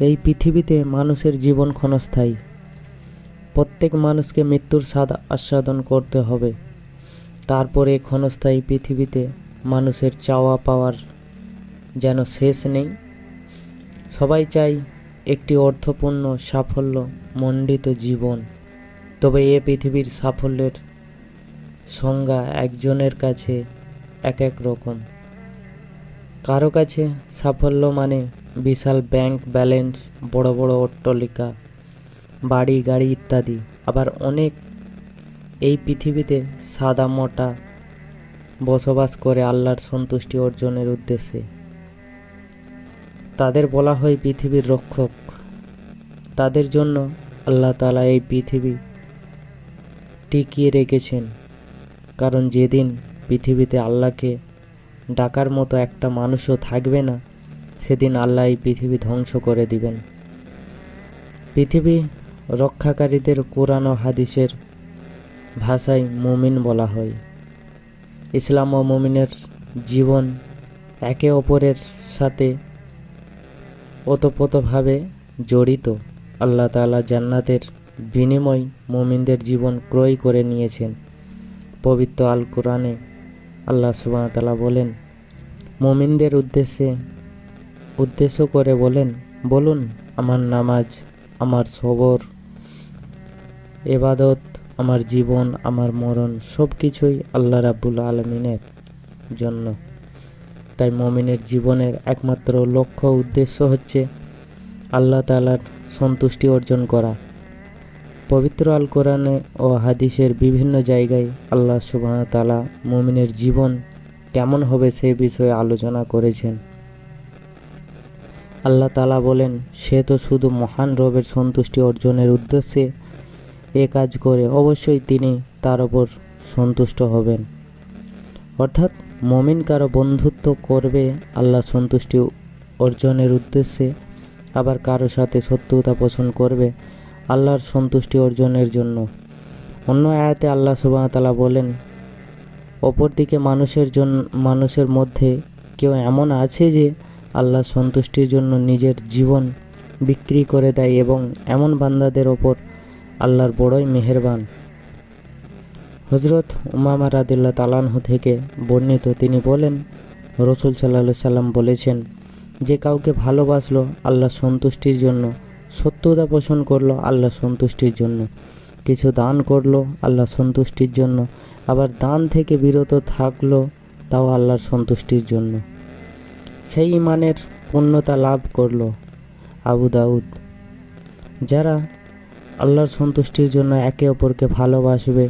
এই পৃথিবীতে মানুষের জীবন ক্ষণস্থায়ী। প্রত্যেক মানুষকে মৃত্যুর স্বাদ আস্বাদন করতে হবে। তারপরে ক্ষণস্থায়ী পৃথিবীতে মানুষের চাওয়া পাওয়ার যেন শেষ নেই। সবাই চাই একটি অর্থপূর্ণ, সাফল্য, মণ্ডিত জীবন। তবে এ পৃথিবীর সাফল্যের সংজ্ঞা একজনের কাছে এক এক রকম। কারও কাছে সাফল্য মানে বিশাল ব্যাংক ব্যালেন্স, বড় বড় অট্টালিকা, বাড়ি, গাড়ি ইত্যাদি। আবার অনেক এই পৃথিবীতে সাদা মোটা বসবাস করে আল্লাহর সন্তুষ্টি অর্জনের উদ্দেশ্যে। তাদের বলা হয় পৃথিবীর রক্ষক। তাদের জন্য আল্লাহ তালা এই পৃথিবী টিকিয়ে রেখেছেন। কারণ যেদিন পৃথিবীতে আল্লাহকে ডাকার মতো একটা মানুষও থাকবে না সেদিন আল্লাহ এই পৃথিবী ধ্বংস করে দিবেন। পৃথিবী রক্ষাকারীদের কোরআন ও হাদিসের ভাষায় মুমিন বলা হয়। ইসলাম ও মুমিনের জীবন একে অপরের সাথে ওতপ্রোতভাবে জড়িত। আল্লাহ তাআলা জান্নাতের বিনিময় মুমিনদের জীবন ক্রয় করে নিয়েছেন। পবিত্র আল কোরআনে আল্লাহ তাআলা বলেন, মুমিনদের উদ্দেশ্যে উদ্দেশ্য করে বলেন, বলুন, আমার নামাজ, আমার সবর এবাদত আমার জীবন, আমার মরণ সব কিছুই আল্লাহ রাব্বুল আলমিনের জন্য। তাই মমিনের জীবনের একমাত্র লক্ষ্য উদ্দেশ্য হচ্ছে আল্লাহ তালার সন্তুষ্টি অর্জন করা। পবিত্র আল কোরআনে ও হাদিসের বিভিন্ন জায়গায় আল্লাহ সুবাহ তালা মমিনের জীবন কেমন হবে সে বিষয়ে আলোচনা করেছেন। আল্লাহ তালা বলেন, সে তো শুধু মহান রবের সন্তুষ্টি অর্জনের উদ্দেশ্যে এ কাজ করে, অবশ্যই তিনি তার ওপর সন্তুষ্ট হবেন। অর্থাৎ মমিন কারও বন্ধুত্ব করবে আল্লাহ সন্তুষ্টি অর্জনের উদ্দেশ্যে, আবার কারও সাথে শত্রুতা পোষণ করবে আল্লাহর সন্তুষ্টি অর্জনের জন্য। অন্য আয়াতে আল্লাহ সুবাহতালা বলেন, অপরদিকে মানুষের জন্য মানুষের মধ্যে কেউ এমন আছে যে আল্লাহ সন্তুষ্টির জন্য নিজের জীবন বিক্রি করে দেয় এবং এমন বান্দাদের ওপর আল্লাহর বড়ই মেহেরবান। হজরত উমামা রাদিল্লা তালানহু থেকে বর্ণিত তিনি বলেন, রসুল সাল্লা সাল্লাম বলেছেন, যে কাউকে ভালোবাসলো আল্লাহ সন্তুষ্টির জন্য, সত্যতা পোষণ করল আল্লাহ সন্তুষ্টির জন্য, কিছু দান করল আল্লাহ সন্তুষ্টির জন্য, আবার দান থেকে বিরত থাকল তাও আল্লাহর সন্তুষ্টির জন্য। সেই ইমানের পূর্ণতা লাভ করল আবু দাউদ। যারা আল্লাহর সন্তুষ্টির জন্য একে অপরকে ভালোবাসবে,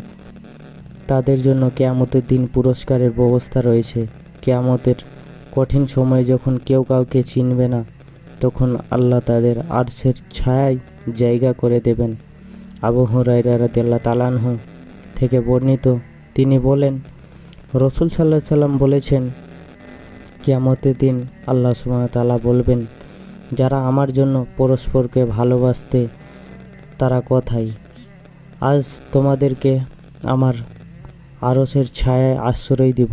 তাদের জন্য কেয়ামতের দিন পুরস্কারের ব্যবস্থা রয়েছে। কেয়ামতের কঠিন সময়ে যখন কেউ কাউকে চিনবে না, তখন আল্লাহ তাদের আর্শের ছায়ায় জায়গা করে দেবেন। আবু হুরাইরা রাদিয়াল্লাহু তালানহু থেকে বর্ণিত, তিনি বলেন, রসুল সাল্লাহ সাল্লাম বলেছেন কিয়ামতের দিন আল্লাহ তাআলা বলবেন, যারা আমার জন্য পরস্পরকে ভালোবাসতে তারা কথাই আজ তোমাদেরকে আমার আরসের ছায়ায় আশ্রয় দিব।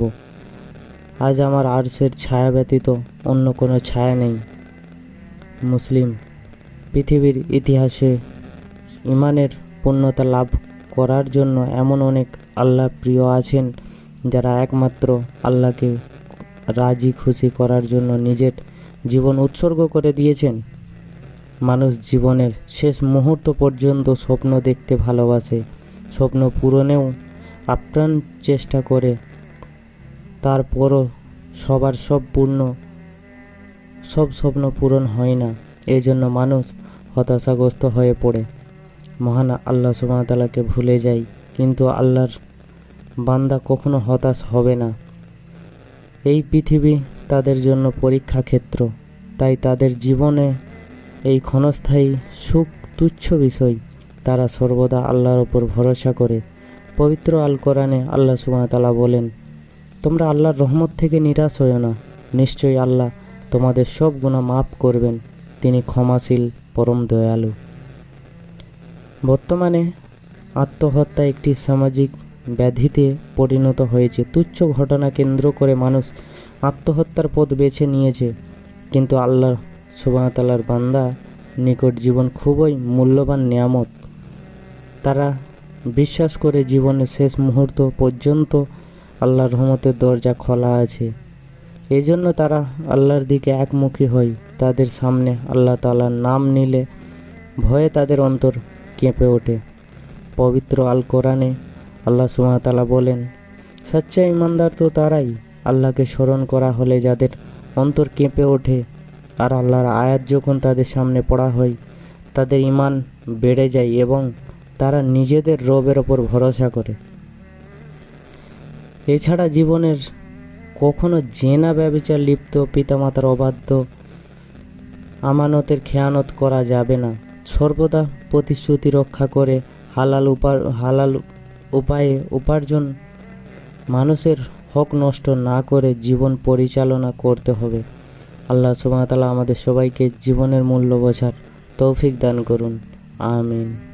আজ আমার আরসের ছায়া ব্যতীত অন্য কোনো ছায়া নেই। মুসলিম, পৃথিবীর ইতিহাসে ইমানের পূর্ণতা লাভ করার জন্য এমন অনেক আল্লাহ প্রিয় আছেন যারা একমাত্র আল্লাহকে রাজি খুশি করার জন্য নিজের জীবন উৎসর্গ করে দিয়েছেন। মানুষ জীবনের শেষ মুহূর্ত পর্যন্ত স্বপ্ন দেখতে ভালোবাসে, স্বপ্ন পূরণেও আপ্রাণ চেষ্টা করে, তারপরও সবার সব পূর্ণ, সব স্বপ্ন পূরণ হয় না এই জন্য মানুষ হতাশাগ্রস্ত হয়ে পড়ে। মহান আল্লাহ সুমাতালাকে ভুলে যায় কিন্তু আল্লাহর বান্দা কখনো হতাশ হবে না। এই পৃথিবী তাদের জন্য পরীক্ষা ক্ষেত্র তাই তাদের জীবনে এই ক্ষণস্থায়ী সুখ তুচ্ছ বিষয়। তারা সর্বদা আল্লাহর ওপর ভরসা করে। পবিত্র আল কোরআনে আল্লাহ সুমাতালা বলেন, তোমরা আল্লাহর রহমত থেকে নিরাশ হও না। নিশ্চয়ই আল্লাহ তোমাদের সব গুণা মাফ করবেন। তিনি ক্ষমাশীল, পরম দয়ালু। বর্তমানে আত্মহত্যা একটি সামাজিক ব্যাধিতে পরিণত হয়েছে। তুচ্ছ ঘটনা কেন্দ্র করে মানুষ আত্মহত্যার পথ বেছে নিয়েছে। কিন্তু আল্লাহ সুবাহতালার বান্দা নিকট জীবন খুবই মূল্যবান নিয়ামত। তারা বিশ্বাস করে জীবনের শেষ মুহূর্ত পর্যন্ত আল্লাহর রহমতের দরজা খোলা আছে। এই জন্য তারা আল্লাহর দিকে একমুখী হয়। তাদের সামনে আল্লাহ তাআলার নাম নিলে ভয়ে তাদের অন্তর কেঁপে ওঠে। পবিত্র আল কোরআনে আল্লাহ সুবহানাহু বলেন সচ্চা ইমানদার তো তারাই। আল্লাহকে স্মরণ করা হলে যাদের অন্তর কেঁপে ওঠে আর আল্লাহর আয়াত যখন তাদের সামনে পড়া হয়, তাদের ইমান বেড়ে যায় এবং তারা নিজেদের রবের ওপর ভরসা করে। এছাড়া জীবনের কখনো জেনা ব্যবচার লিপ্ত পিতামাতার অবাধ্য আমানতের খেয়ানত করা যাবে না। সর্বদা প্রতিশ্রুতি রক্ষা করে হালাল উপার, হালাল উপায়ে উপার্জন মানুষের হক নষ্ট না করে জীবন পরিচালনা করতে হবে। আল্লাহ সুবাহতালা আমাদের সবাইকে জীবনের মূল্য বোঝার তৌফিক দান করুন। আমিন।